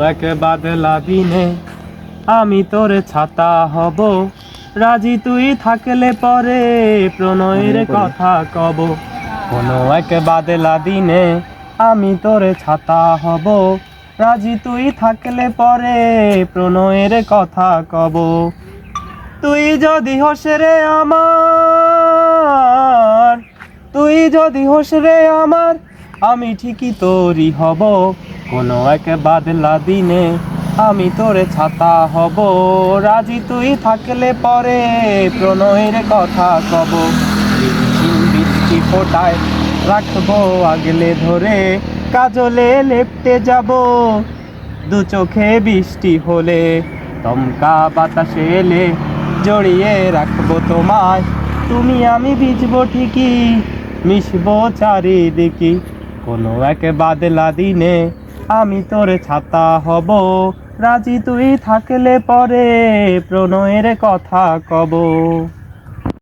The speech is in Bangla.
এক বাদলা দিনে আমি তোরে ছাতা হব। রাজি তুই থাকলে পরে প্রণয়ের কথা কব। কোনো এক বাদলা দিনে আমি তোরে ছাতা হব। রাজি তুই থাকলে পরে প্রণয়ের কথা কব। তুই যদি হোস রে আমার তুই যদি হোস রে আমার আমি ঠিকই তোরই হব। কোনো এক বাদলা দিনে আমি তোরে ছাতা হব। রাজি তুই থাকলে পরে প্রণয়ের কথা কব। বৃষ্টি ফোটায় রাখব আগলে ধরে, কাজলে লেপটে যাব। দু চোখে বৃষ্টি হলে দমকা বাতাসে এলে জড়িয়ে রাখব তোমায়। তুমি আমি ভিজবো ঠিকই, মিশবো চারিদিকে। কোনো এক বাদলা দিনে আমি তোরে ছাতা হব। রাজি তুই থাকলে পরে প্রণয়ের কথা কব।